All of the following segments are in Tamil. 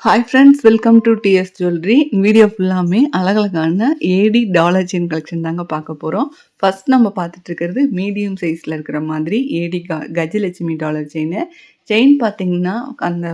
Hi friends welcome to TS jewellery video ஃபுல்லாமே அழகழகான ஏடி டாலர் செயின் கலெக்ஷன் தாங்க பார்க்க போகிறோம் ஃபர்ஸ்ட் நம்ம பார்த்துட்டு இருக்கிறது மீடியம் சைஸில் இருக்கிற மாதிரி ஏடி க கஜலட்சுமி டாலர் செயின் செயின் பார்த்தீங்கன்னா அந்த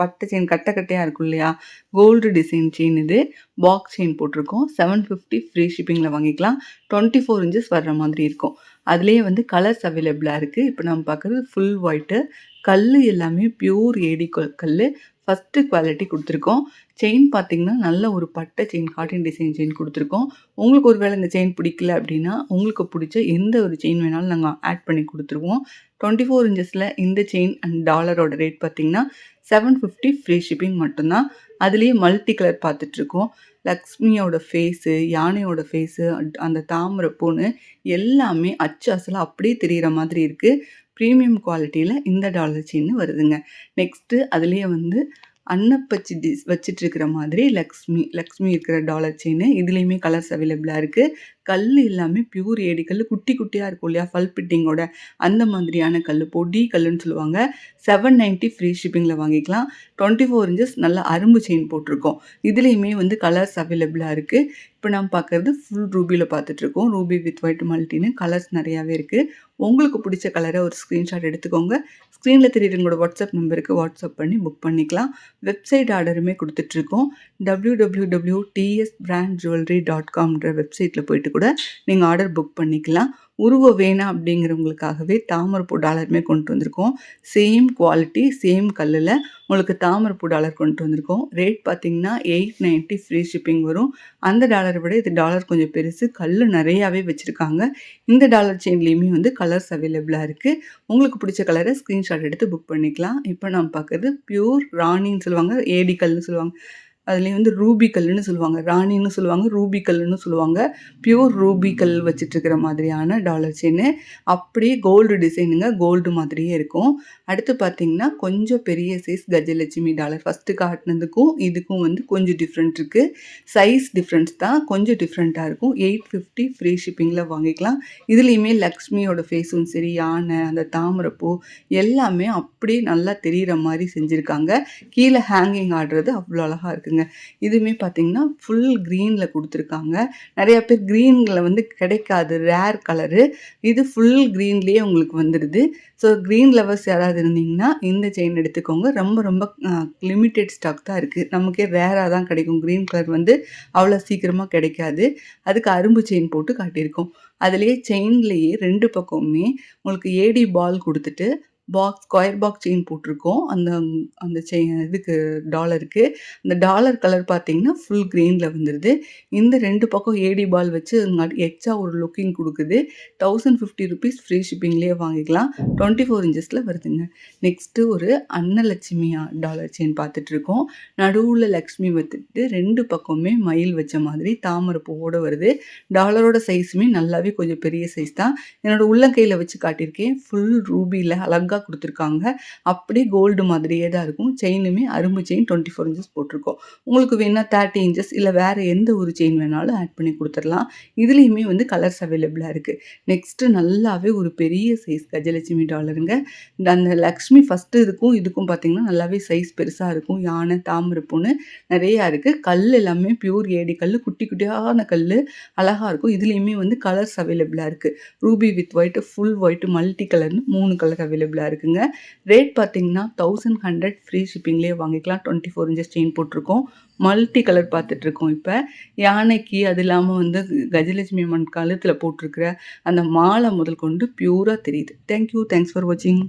பட்டை செயின் கட்டை கட்டையாக இருக்கும் இல்லையா? கோல்டு டிசைன் செயின் இது. பாக்ஸ் செயின் போட்டிருக்கோம். செவன் ஃபிஃப்டி ஃப்ரீ ஷிப்பிங்கில் வாங்கிக்கலாம். டுவெண்ட்டி ஃபோர் இன்ச்சஸ் வர்ற மாதிரி இருக்கும். அதுலேயே வந்து கலர்ஸ் அவைலபிளாக இருக்குது இப்போ நம்ம பார்க்குறது ஃபுல் ஒயிட்டு கல் எல்லாமே பியூர் ஏடி கல் ஃபஸ்ட்டு குவாலிட்டி கொடுத்துருக்கோம். செயின் பார்த்தீங்கன்னா நல்ல ஒரு பட்டை செயின் காட்டன் டிசைன் செயின் கொடுத்துருக்கோம். உங்களுக்கு ஒரு வேளை இந்த செயின் பிடிக்கல அப்படின்னா உங்களுக்கு பிடிச்ச எந்த ஒரு செயின் வேணாலும் நாங்கள் ஆட் பண்ணி கொடுத்துருவோம். டுவெண்ட்டி ஃபோர் இன்ச்சஸில் இந்த செயின் அண்ட் டாலரோட ரேட் பார்த்தீங்கன்னா செவன் ஃபிஃப்டி ஃப்ரீ ஷிப்பிங் மட்டும்தான். அதுலேயே மல்டி கலர் பார்த்துட்ருக்கோம் லக்ஷ்மியோட ஃபேஸு யானையோட ஃபேஸு அந்த தாமரை பூன்னு எல்லாமே அச்சு அசலாக அப்படியே தெரிகிற மாதிரி இருக்குது ப்ரீமியம் குவாலிட்டியில் இந்த டாலர் செயின் வருதுங்க. நெக்ஸ்ட்டு அதுலேயே வந்து அன்னப்பச்சி டிஸ் வச்சிட்ருக்கிற மாதிரி லக்ஷ்மி லக்ஷ்மி இருக்கிற டாலர் செயின் இதுலேயுமே கலர்ஸ் அவைலபிளாக இருக்குது கல் எல்லாமே பியூர் ஏடி கல் குட்டி குட்டியாக இருக்கும் இல்லையா ஃபல்பிட்டிங்கோட அந்த மாதிரியான கல் பொடி கல்லுன்னு சொல்லுவாங்க. செவன் நைன்ட்டி ஃப்ரீ ஷிப்பிங்கில் வாங்கிக்கலாம். டுவெண்ட்டி ஃபோர் இன்ச்சஸ் நல்லா அரும்பு செயின் போட்டிருக்கோம். இதுலேயுமே வந்து கலர்ஸ் அவைலபிளாக இருக்குது இப்போ நம்ம பார்க்குறது ஃபுல் ரூபியில் பார்த்துட்ருக்கோம் ரூபி வித் ஒயிட் மல்ட்டின்னு கலர்ஸ் நிறையாவே இருக்குது உங்களுக்கு பிடிச்ச கலரை ஒரு ஸ்க்ரீன்ஷாட் எடுத்துக்கோங்க. ஸ்க்ரீனில் தெரியுறவங்களோட வாட்ஸ்அப் நம்பருக்கு வாட்ஸ்அப் பண்ணி புக் பண்ணிக்கலாம். வெப்சைட் ஆர்டருமே கொடுத்துட்ருக்கோம் W W W TS brand jewellery dot காம்ன்ற வெப்சைட்டில் போயிட்டு கூட நீங்கள் ஆர்டர் புக் பண்ணிக்கலாம். உருவம் வேணாம் அப்படிங்கிறவங்களுக்காகவே தாமரைப்பூ டாலருமே கொண்டு வந்திருக்கோம். சேம் குவாலிட்டி சேம் கல்லில் உங்களுக்கு தாமரைப்பூ டாலர் கொண்டு வந்திருக்கோம். ரேட் பார்த்திங்கன்னா எயிட் நைன்ட்டி ஃப்ரீ ஷிப்பிங் வரும். அந்த டாலரை விட இது டாலர் கொஞ்சம் பெருசு. கல் நிறையாவே வச்சுருக்காங்க. இந்த டாலர் செயின்லேயுமே வந்து கலர்ஸ் அவைலபிளாக இருக்குது உங்களுக்கு பிடிச்ச கலரை ஸ்க்ரீன்ஷாட் எடுத்து புக் பண்ணிக்கலாம். இப்போ நம்ம பார்க்குறது பியூர் ராணின்னு சொல்லுவாங்க ஏடி கல்னு சொல்லுவாங்க. அதுலேயும் வந்து ரூபி கல்லுன்னு சொல்லுவாங்க. ராணின்னு சொல்லுவாங்க ரூபி கல்லுன்னு சொல்லுவாங்க. பியூர் ரூபி கல் வச்சிட்ருக்கிற மாதிரியான டாலர் செயின் அப்படியே கோல்டு டிசைனுங்க கோல்டு மாதிரியே இருக்கும். அடுத்து பார்த்தீங்கன்னா கொஞ்சம் பெரிய சைஸ் கஜலட்சுமி டாலர். ஃபஸ்ட்டு காட்டினதுக்கும் இதுக்கும் வந்து கொஞ்சம் டிஃப்ரெண்ட் இருக்குது சைஸ் டிஃப்ரெண்ட்ஸ் தான் கொஞ்சம் டிஃப்ரெண்ட்டாக இருக்கும். எயிட் ஃபிஃப்டி ஃப்ரீ ஷிப்பிங்கில் வாங்கிக்கலாம். இதுலேயுமே லக்ஷ்மியோட ஃபேஸும் சரி யானை அந்த தாமரைப்பூ எல்லாமே அப்படியே நல்லா தெரிகிற மாதிரி செஞ்சுருக்காங்க. கீழே ஹேங்கிங் ஆடுறது அவ்வளோ அழகாக இருக்குது. இருக்குங்க இதுவுமே பார்த்தீங்கன்னா ஃபுல் க்ரீனில் கொடுத்துருக்காங்க. நிறையா பேர் க்ரீனில் வந்து கிடைக்காது ரேர் கலரு இது ஃபுல் க்ரீன்லேயே உங்களுக்கு வந்துடுது. ஸோ க்ரீன் லவர்ஸ் யாராவது இருந்தீங்கன்னா இந்த செயின் எடுத்துக்கோங்க. ரொம்ப ரொம்ப லிமிட்டெட் ஸ்டாக் தான் இருக்குது நமக்கே ரேராக தான் கிடைக்கும். க்ரீன் கலர் வந்து அவ்வளோ சீக்கிரமாக கிடைக்காது. அதுக்கு அரும்பு செயின் போட்டு காட்டியிருக்கோம். அதுலேயே செயின்லேயே ரெண்டு பக்கமுமே உங்களுக்கு ஏடி பால் கொடுத்துட்டு பாக்ஸ் ஸ்கொயர் பாக்ஸ் செயின் போட்டிருக்கோம். அந்த அந்த செயின் இதுக்கு டாலருக்கு அந்த டாலர் கலர் பார்த்தீங்கன்னா ஃபுல் க்ரீனில் வந்துடுது இந்த ரெண்டு பக்கம் ஏடி பால் வச்சு எக்ஸ்ட்ரா ஒரு லுக்கிங் கொடுக்குது. தௌசண்ட் ஃபிஃப்டி ருபீஸ் ஃப்ரீ ஷிப்பிங்லேயே வாங்கிக்கலாம். டுவெண்ட்டி ஃபோர் இன்ச்சஸில் வருதுங்க. நெக்ஸ்ட்டு ஒரு அன்னலட்சுமியா டாலர் செயின் பார்த்துட்ருக்கோம் நடுவில் லக்ஷ்மி வந்துட்டு ரெண்டு பக்கமுமே மயில் வச்ச மாதிரி தாமரை பூவோடு வருது. டாலரோட சைஸுமே நல்லாவே கொஞ்சம் பெரிய சைஸ் தான். என்னோடய உள்ளங்கையில் வச்சு காட்டியிருக்கேன். ஃபுல் ரூபியில் அழகாக கொடுத்துருக்காங்க. அப்படியே கோல்டு மாதிரியே தான் இருக்கும். செயினுமே அரும்பு செயின் டுவெண்ட்டி ஃபோர் இன்ச்சஸ் போட்டிருக்கோம். உங்களுக்கு வேணால் தேர்ட்டி இன்ச்சஸ் இல்லை வேறு எந்த ஒரு செயின் வேணாலும் ஆட் பண்ணி கொடுத்துடலாம். இதுலேயுமே வந்து கலர்ஸ் அவைலபிளாக இருக்குது நெக்ஸ்ட்டு நல்லாவே ஒரு பெரிய சைஸ் கஜலட்சுமி டாலருங்க அந்த லக்ஷ்மி ஃபஸ்ட்டு இதுக்கும் இதுக்கும் பார்த்தீங்கன்னா நல்லாவே சைஸ் பெருசாக இருக்கும். யானை தாமரைப்பூன்னு நிறையா இருக்குது கல் எல்லாமே பியூர் ஏடி கல் குட்டி குட்டியான கல் அழகாக இருக்கும். இதுலேயுமே வந்து கலர்ஸ் அவைலபிளாக இருக்குது ruby with white full white multi கலர்னு மூணு கலர் அவைலபிளாக இருக்குங்க. ரேட் பார்த்தீங்கன்னா தௌசண்ட் ஹண்ட்ரட் ஃப்ரீ ஷிப்பிங்லேயே வாங்கிக்கலாம். டுவெண்ட்டி ஃபோர் இன்ச்சஸ் செயின் போட்டிருக்கோம். மல்டி கலர் பார்த்துட்ருக்கோம் இப்போ. யானைக்கு அது இல்லாமல் வந்து கஜலட்சுமி அம்மன் கழுத்தில் போட்டிருக்கிற அந்த மாலை முதல் கொண்டு பியூராக தெரியுது. தேங்க்யூ தேங்க்ஸ் ஃபார் வாட்சிங்